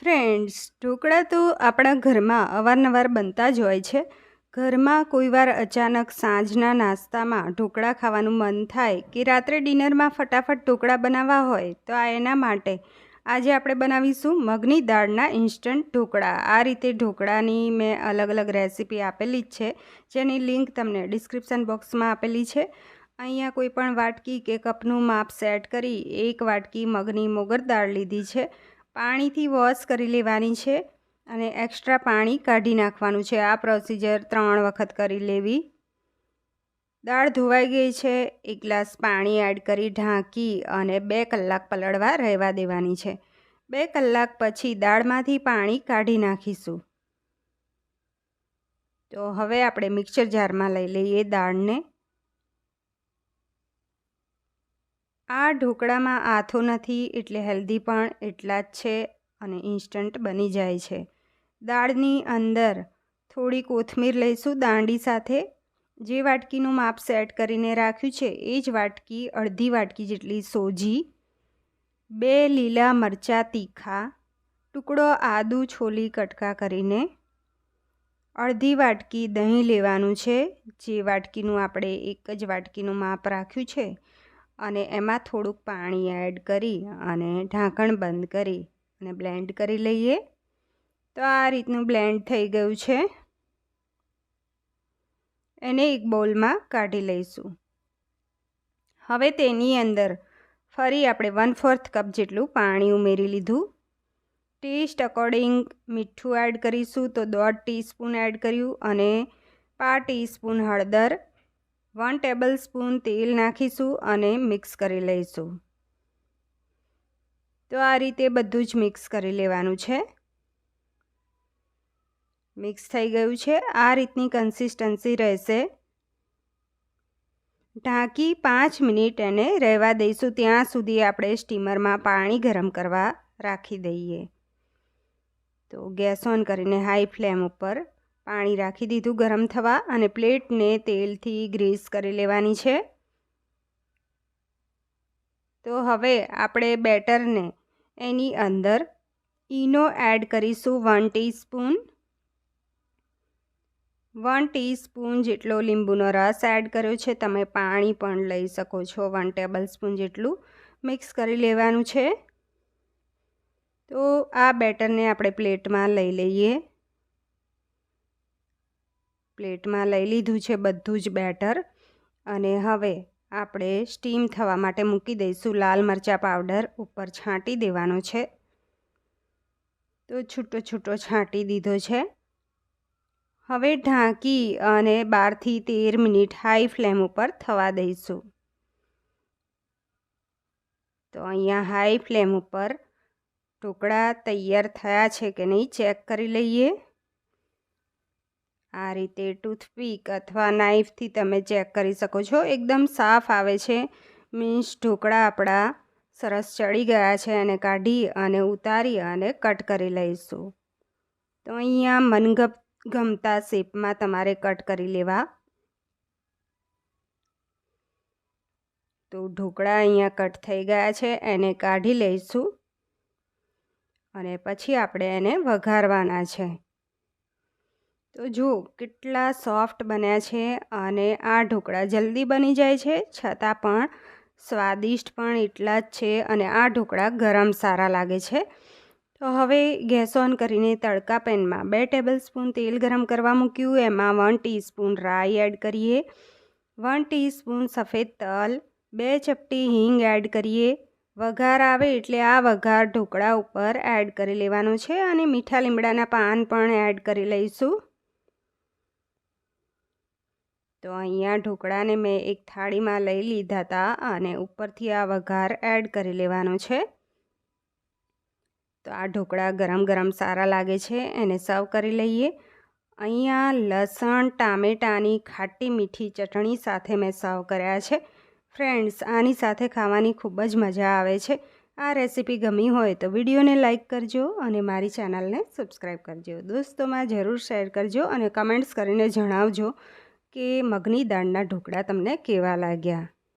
Friends dhokla તો આપણા ઘરમાં અવારનવાર બનતા જ હોય છે. ઘરમાં કોઈવાર અચાનક સાંજના નાસ્તામાં ઢોકળા ખાવાનું મન થાય કે રાત્રે ડિનરમાં ફટાફટ ઢોકળા બનાવવા હોય, તો આ એના માટે. આજે આપણે બનાવીશું મગની દાળના ઇન્સ્ટન્ટ ઢોકળા. આ રીતે ઢોકળાની મેં અલગ અલગ રેસીપી આપેલી જ છે, જેની લિંક તમને ડિસ્ક્રિપ્શન બોક્સમાં આપેલી છે. અહીંયા કોઈ પણ વાટકી કે કપનું માપ સેટ કરી એક વાટકી મગની મોગર દાળ લીધી છે. પાણીથી વોશ કરી લેવાની છે અને એક્સ્ટ્રા પાણી કાઢી નાખવાનું છે. આ પ્રોસિજર ત્રણ વખત કરી લેવી. દાળ ધોવાઈ ગઈ છે. એક ગ્લાસ પાણી એડ કરી ઢાંકી અને બે કલાક પલળવા રહેવા દેવાની છે. બે કલાક પછી દાળમાંથી પાણી કાઢી નાખીશું. તો હવે આપણે મિક્સર જારમાં લઈ લઈએ દાળને. આ ઢોકળામાં આથો નથી એટલે હેલ્ધી પણ એટલા જ છે અને ઇન્સ્ટન્ટ બની જાય છે. દાળની અંદર થોડી કોથમીર લઈશું દાંડી સાથે. જે વાટકીનું માપ સેટ કરીને રાખ્યું છે એ જ વાટકી, અડધી વાટકી જેટલી સોજી, બે લીલા મરચાં તીખા, ટુકડો આદુ છોલી કટકા કરીને, અડધી વાટકી દહીં લેવાનું છે. જે વાટકીનું આપણે એક જ વાટકીનું માપ રાખ્યું છે અને એમાં થોડુંક પાણી એડ કરી અને ઢાંકણ બંધ કરી અને બ્લેન્ડ કરી લઈએ. તો આ રીતનું બ્લેન્ડ થઈ ગયું છે. એને એક બોલમાં કાઢી લઈશું. હવે તેની અંદર ફરી આપણે વન ફોર્થ કપ જેટલું પાણી ઉમેરી લીધું. ટેસ્ટ અકોર્ડિંગ મીઠું એડ કરીશું તો દોઢ ટીસ્પૂન એડ કર્યું અને પા ટીસ્પૂન હળદર વન ટેબલ સ્પૂન તેલ નાખીશું અને મિક્સ કરી લઈશું. તો આ રીતે બધું જ મિક્સ કરી લેવાનું છે. મિક્સ થઈ ગયું છે. આ રીતની કન્સિસ્ટન્સી રહેશે. ઢાંકી પાંચ મિનિટ એને રહેવા દઈશું. ત્યાં સુધી આપણે સ્ટીમરમાં પાણી ગરમ કરવા રાખી દઈએ. તો ગેસ ઓન કરીને હાઈ ફ્લેમ ઉપર પાણી રાખી દીધું ગરમ થવા અને પ્લેટને તેલથી ગ્રીસ કરી લેવાની છે. તો હવે આપણે બેટરને એની અંદર ઈનો એડ કરીશું વન ટીસ્પૂન. વન ટીસ્પૂન જેટલો લીંબુનો રસ એડ કર્યો છે. તમે પાણી પણ લઈ શકો છો વન ટેબલ સ્પૂન જેટલું મિક્સ કરી લેવાનું છે. તો આ બેટરને આપણે પ્લેટમાં લઈ લઈએ. પ્લેટમાં લઈ લીધું છે બધું જ બેટર. અને હવે આપણે સ્ટીમ થવા માટે મૂકી દઈશું લાલ મરચાં પાવડર ઉપર છાંટી દેવાનો છે. તો છૂટો છૂટો છાંટી દીધો છે. હવે ઢાંકી અને બારથી તેર મિનિટ હાઈ ફ્લેમ ઉપર થવા દઈશું. તો અહીંયા હાઈ ફ્લેમ ઉપર ઢોકળા તૈયાર થયા છે કે નહીં ચેક કરી લઈએ. આ રીતે ટૂથપીક અથવા નાઈફથી તમે ચેક કરી શકો છો. એકદમ સાફ આવે છે. મીન્સ ઢોકળા આપણા સરસ ચડી ગયા છે અને કાઢી અને ઉતારી અને કટ કરી લઈશું. તો અહીંયા મનગપ ગમતા શેપમાં તમારે કટ કરી લેવા. તો ઢોકળા અહીંયા કટ થઈ ગયા છે. એને કાઢી લઈશું. અને પછી આપણે એને વઘારવાના છે. તો જુઓ, કેટલા સોફ્ટ બન્યા છે અને આ ઢોકળા જલ્દી બની જાય છે, છતાં પણ સ્વાદિષ્ટ પણ એટલા જ છે અને આ ઢોકળા ગરમ સારા લાગે છે. તો હવે ગેસ ઓન કરીને તડકા પેનમાં બે ટેબલ સ્પૂન તેલ ગરમ કરવા મૂક્યું, એમાં વન ટીસ્પૂન રાઈ એડ કરીએ, વન ટીસ્પૂન સફેદ તલ, બે ચપટી હિંગ એડ કરીએ, વઘાર આવે એટલે આ વઘાર ઢોકળા ઉપર એડ કરી લેવાનો છે અને મીઠા લીમડાના પાન પણ એડ કરી લઈશું. તો અહીંયા ઢોકળાને મેં એક થાળીમાં લઈ લીધા હતા અને ઉપરથી આ વઘાર એડ કરી લેવાનો છે. તો આ ઢોકળા ગરમ ગરમ સારા લાગે છે, એને સર્વ કરી લઈએ. અહીંયા લસણ, ટામેટાની ખાટી મીઠી ચટણી સાથે મેં સર્વ કર્યા છે. ફ્રેન્ડ્સ, આની સાથે ખાવાની ખૂબ જ મજા આવે છે. આ રેસીપી ગમી હોય તો વિડીયોને લાઇક કરજો અને મારી ચેનલને સબસ્ક્રાઈબ કરજો. દોસ્તોમાં જરૂર શેર કરજો અને કમેન્ટ્સ કરીને જણાવજો. કે મગની દાળના ઢોકળા તમને કેવા લાગ્યા?